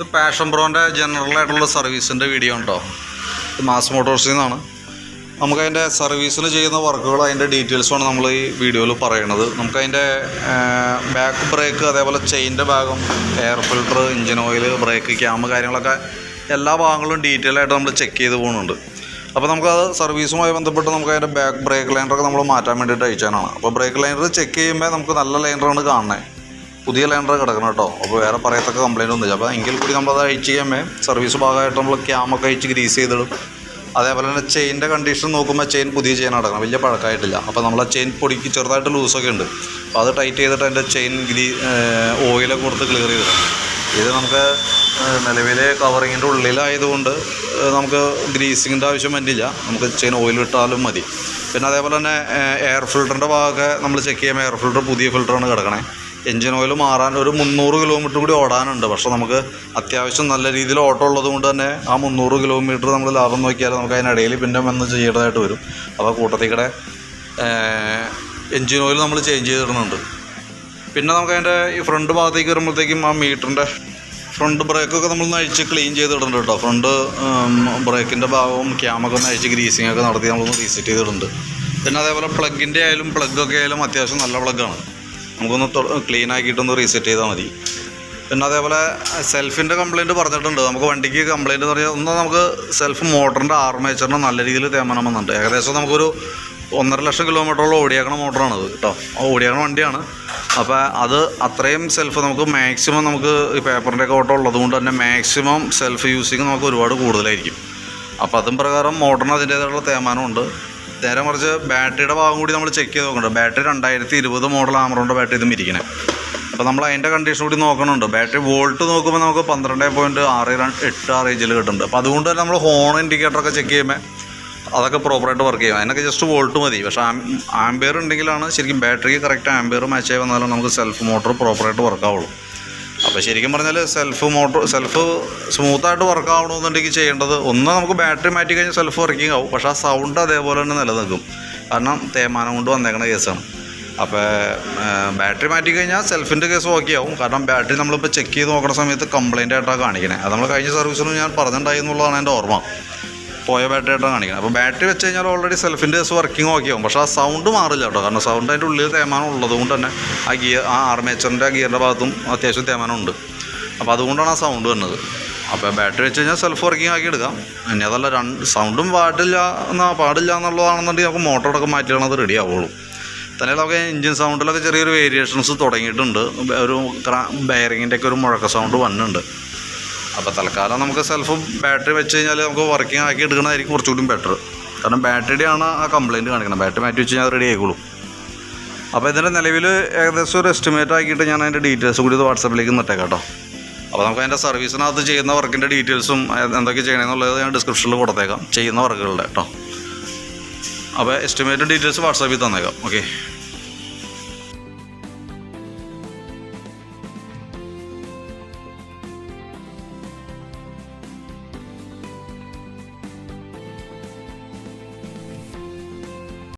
ഇത് passion ബ്രോന്റെ general ആയിട്ടുള്ള സർവീസിന്റെ video ഉണ്ടോ? ഇത് മാസ് മോട്ടോഴ്സിൽ നിന്നാണ്. നമുക്കതിന്റെ സർവീസിന് ചെയ്യുന്ന വർക്കുകൾ അതിന്റെ ഡീറ്റെയിൽസുമാണ് നമ്മൾ ഈ വീഡിയോയിൽ പറയണത്. നമുക്കതിന്റെ ബാക്ക് ബ്രേക്ക് അതേപോലെ ചെയിന്റെ ഭാഗം air filter engine oil brake cam കാര്യങ്ങളൊക്കെ എല്ലാ ഭാഗങ്ങളും ഡീറ്റെയിൽ ആയിട്ട് നമ്മൾ ചെക്ക് ചെയ്ത് പോകുന്നുണ്ട്. അപ്പോൾ നമുക്കത് സർവീസുമായി ബന്ധപ്പെട്ട് നമുക്ക് അതിന്റെ ബാക്ക് ബ്രേക്ക് ലൈനറൊക്കെ നമ്മൾ മാറ്റാൻ വേണ്ടിയിട്ട് അയച്ചാനാണ്. അപ്പോൾ ബ്രേക്ക് ലൈനർ ചെക്ക് ചെയ്യുമ്പോൾ നമുക്ക് നല്ല ലൈനറാണ് കാണുന്നത് പുതിയ ലാൻഡർ കിടക്കണം കേട്ടോ. അപ്പോൾ വേറെ പറയത്തക്ക കംപ്ലയിന്റ് ഒന്നുമില്ല. അപ്പോൾ എങ്കിൽ കൂടി നമ്മളത് അഴിച്ച് കഴിയുമ്പോൾ സർവീസ് ഭാഗമായിട്ട് നമ്മൾ ക്യാമൊക്കെ അഴിച്ച് ഗ്രീസ് ചെയ്തിടും. അതേപോലെ തന്നെ ചെയിന്റെ കണ്ടീഷൻ നോക്കുമ്പോൾ ചെയിൻ പുതിയ ചെയിൻ അടക്കണം. വലിയ പഴക്കമായിട്ടില്ല അപ്പോൾ നമ്മൾ ആ ചെയിൻ പൊടിക്ക് ചെറുതായിട്ട് ലൂസൊക്കെ ഉണ്ട്. അപ്പോൾ അത് ടൈറ്റ് ചെയ്തിട്ട് അതിന്റെ ചെയിൻ ഗ്രീ ഓയിലൊക്കെ കൊടുത്ത് ക്ലിയർ ചെയ്തിടും. ഇത് നമുക്ക് നിലവിലെ കവറിങ്ങിന്റെ ഉള്ളിലായതുകൊണ്ട് നമുക്ക് ഗ്രീസിങ്ങിന്റെ ആവശ്യം വരില്ല നമുക്ക് ചെയിൻ ഓയിൽ ഇട്ടാലും മതി. പിന്നെ അതേപോലെ തന്നെ എയർ ഫിൽറ്ററിന്റെ ഭാഗമൊക്കെ നമ്മൾ ചെക്ക് ചെയ്യുമ്പോൾ എയർ ഫിൽറ്റർ പുതിയ ഫിൽറ്ററാണ് കിടക്കണേ. എഞ്ചിൻ ഓയിൽ മാറാൻ ഒരു മുന്നൂറ് കിലോമീറ്റർ കൂടി ഓടാനുണ്ട്. പക്ഷേ നമുക്ക് അത്യാവശ്യം നല്ല രീതിയിൽ ഓട്ടം ഉള്ളത് കൊണ്ട് തന്നെ ആ മുന്നൂറ് കിലോമീറ്റർ നമ്മൾ ലാഭം നോക്കിയാൽ നമുക്ക് അതിനിടയിൽ പിന്നെ വന്ന് ചെയ്യേണ്ടതായിട്ട് വരും. അപ്പോൾ കൂട്ടത്തിക്കടെ എൻജിൻ ഓയിൽ നമ്മൾ ചേഞ്ച് ചെയ്തിടുന്നുണ്ട്. പിന്നെ നമുക്ക് അതിന്റെ ഈ ഫ്രണ്ട് ഭാഗത്തേക്ക് വരുമ്പോഴത്തേക്കും ആ മീറ്ററിന്റെ ഫ്രണ്ട് ബ്രേക്കൊക്കെ നമ്മൾ അഴിച്ച് ക്ലീൻ ചെയ്തിടുന്നുണ്ട് കേട്ടോ. ഫ്രണ്ട് ബ്രേക്കിന്റെ ഭാഗവും ക്യാമൊക്കെ ഒന്ന് അഴിച്ച് ഗ്രീസിങ് ഒക്കെ നടത്തി നമ്മളൊന്ന് റീസെറ്റ് ചെയ്തിടുന്നുണ്ട്. പിന്നെ അതേപോലെ പ്ലഗിന്റെ ആയാലും പ്ലഗൊക്കെ ആയാലും അത്യാവശ്യം നല്ല പ്ലഗാണ് നമുക്കൊന്ന് ക്ലീൻ ആക്കിയിട്ടൊന്ന് റീസെറ്റ് ചെയ്താൽ മതി. പിന്നെ അതേപോലെ സെൽഫിന്റെ കംപ്ലയിന്റ് പറഞ്ഞിട്ടുണ്ട്. നമുക്ക് വണ്ടിക്ക് കംപ്ലയിന്റ് എന്ന് പറഞ്ഞാൽ ഒന്ന് നമുക്ക് സെൽഫ് മോട്ടറിന്റെ ആർമേച്ചറിന് നല്ല രീതിയിൽ തേമാനം ഏകദേശം നമുക്കൊരു ഒന്നര ലക്ഷം കിലോമീറ്ററോളം ഓടിയാക്കണ മോട്ടറാണത് കേട്ടോ. ഓടിയേക്കണ വണ്ടിയാണ്. അപ്പോൾ അത് അത്രയും സെൽഫ് നമുക്ക് മാക്സിമം നമുക്ക് ഈ പേപ്പറിന്റെ ഒക്കെ ഓട്ടം ഉള്ളത് കൊണ്ട് തന്നെ മാക്സിമം സെൽഫ് യൂസിങ് നമുക്ക് ഒരുപാട് കൂടുതലായിരിക്കും. അപ്പോൾ അതും പ്രകാരം മോട്ടറിന് അതിന്റേതായിട്ടുള്ള തേമാനമുണ്ട്. നേരെ മറിച്ച് ബാറ്ററിയുടെ ഭാഗം കൂടി നമ്മൾ ചെക്ക് ചെയ്ത് നോക്കണ്ടോ. ബാറ്ററി രണ്ടായിരത്തി ഇരുപത് മോഡൽ ആമറോണ്ട് ബാറ്ററി ഇതും ഇരിക്കണേ. അപ്പോൾ നമ്മൾ അതിന്റെ കണ്ടീഷൻ കൂടി നോക്കണുണ്ട്. ബാറ്ററി വോൾട്ട് നോക്കുമ്പോൾ നമുക്ക് പന്ത്രണ്ട് പോയിന്റ് ആറ് എട്ട് ആ റേഞ്ചിൽ കിട്ടുന്നുണ്ട്. അപ്പോൾ അതുകൊണ്ട് തന്നെ നമ്മൾ ഹോൺ ഇൻഡിക്കേറ്ററൊക്കെ ചെക്ക് ചെയ്യുമ്പോൾ അതൊക്കെ പ്രോപ്പറായിട്ട് വർക്ക് ചെയ്യും അതിനൊക്കെ ജസ്റ്റ് വോൾട്ട് മതി. പക്ഷേ ആംബിയർ ഉണ്ടെങ്കിലാണ് ശരിക്കും ബാറ്ററി കറക്റ്റ് ആംബിയർ മാച്ച് ആയി വന്നാലും നമുക്ക് സെൽഫ് മോട്ടോർ പ്രോപ്പറായിട്ട് വർക്ക് ആവുള്ളൂ. അപ്പോൾ ശരിക്കും പറഞ്ഞാൽ സെൽഫ് മോട്ടോർ സെൽഫ് സ്മൂത്തായിട്ട് വർക്ക് ആവണമെന്നുണ്ടെങ്കിൽ ചെയ്യേണ്ടത് ഒന്ന് നമുക്ക് ബാറ്ററി മാറ്റി കഴിഞ്ഞാൽ സെൽഫ് വർക്കിംഗ് ആവും. പക്ഷേ ആ സൗണ്ട് അതേപോലെ തന്നെ നിലനിൽക്കും. കാരണം തേമാനം കൊണ്ട് വന്നേക്കണ കേസാണ് അപ്പോൾ ബാറ്ററി മാറ്റി കഴിഞ്ഞാൽ സെൽഫിന്റെ കേസ് ഓക്കെ ആവും. കാരണം ബാറ്ററി നമ്മളിപ്പോൾ ചെക്ക് ചെയ്ത് നോക്കുന്ന സമയത്ത് കംപ്ലൈന്റ് ആയിട്ടാണ് കാണിക്കണേ. അത് നമ്മൾ കഴിഞ്ഞ സർവീസിലും ഞാൻ പറഞ്ഞിട്ടുണ്ടായി എന്നുള്ളതാണ് എന്റെ ഓർമ്മ. പോയ ബാറ്ററി ആയിട്ടാണ് കാണിക്കുന്നത്. അപ്പോൾ ബാറ്ററി വെച്ച് കഴിഞ്ഞാൽ ഓൾറെഡി സെൽഫിന്റെ കേസ് വർക്കിംഗ് ഓക്കെ ആവും. പക്ഷേ ആ സൗണ്ട് മാറില്ല കേട്ടോ. കാരണം സൗണ്ട് അതിന്റെ ഉള്ളിൽ തേമാനം ഉള്ളത് കൊണ്ട് തന്നെ ആ ഗിയർ ആ ആർമേച്ചറിന്റെ ആ ഗിയറിന്റെ ഭാഗത്തും അത്യാവശ്യം തേമാനം ഉണ്ട് അപ്പോൾ അതുകൊണ്ടാണ് ആ സൗണ്ട് വന്നത് അപ്പോൾ ബാറ്ററി വെച്ച് കഴിഞ്ഞാൽ സെൽഫ് വർക്കിംഗ് ആക്കി എടുക്കാം. ഇനി അതല്ല രണ്ട് സൗണ്ടും പാടില്ല എന്നാ പാടില്ല എന്നുള്ളതാണെന്നുണ്ടെങ്കിൽ നമുക്ക് മോട്ടറൊക്കെ മാറ്റിയാണത് റെഡി ആവുള്ളൂ. തന്നെ നമുക്ക് എഞ്ചിൻ സൗണ്ടിലൊക്കെ ചെറിയൊരു വേരിയേഷൻസ് തുടങ്ങിയിട്ടുണ്ട്. ഒരു ബെയറിങ്ങിന്റെ ഒക്കെ ഒരു മുഴക്ക സൗണ്ട് വന്നിട്ടുണ്ട്. അപ്പോൾ തൽക്കാലം നമുക്ക് സെൽഫ് ബാറ്ററി വെച്ച് കഴിഞ്ഞാൽ നമുക്ക് വർക്കിംഗ് ആക്കി എടുക്കണതായിരിക്കും കുറച്ചുകൂടി ബെറ്റർ കാരണം ബാറ്ററിയുടെ ആണ് ആ കംപ്ലയിന്റ് കാണിക്കുന്നത് ബാറ്ററി മാറ്റി വെച്ച് കഴിഞ്ഞാൽ റെഡി ആയിക്കോളും. അപ്പോൾ ഇതിന്റെ നിലവിൽ ഏകദേശം ഒരു എസ്റ്റിമേറ്റ് ആക്കിയിട്ട് ഞാൻ അതിന്റെ ഡീറ്റെയിൽസ് കൂടി ഇത് വാട്സപ്പിലേക്ക് നിട്ടേക്കാം കേട്ടോ. അപ്പോൾ നമുക്ക് അതിന്റെ സർവീസിനകത്ത് ചെയ്യുന്ന വർക്കിന്റെ ഡീറ്റെയിൽസും എന്തൊക്കെ ചെയ്യണമെന്നുള്ളത് ഞാൻ ഡിസ്ക്രിപ്ഷനിൽ കൊടുത്തേക്കാം. ചെയ്യുന്ന വർക്കുകളുടെ കേട്ടോ. അപ്പോൾ എസ്റ്റിമേറ്റ് ഡീറ്റെയിൽസ് വാട്സാപ്പിൽ തന്നേക്കാം. ഓക്കെ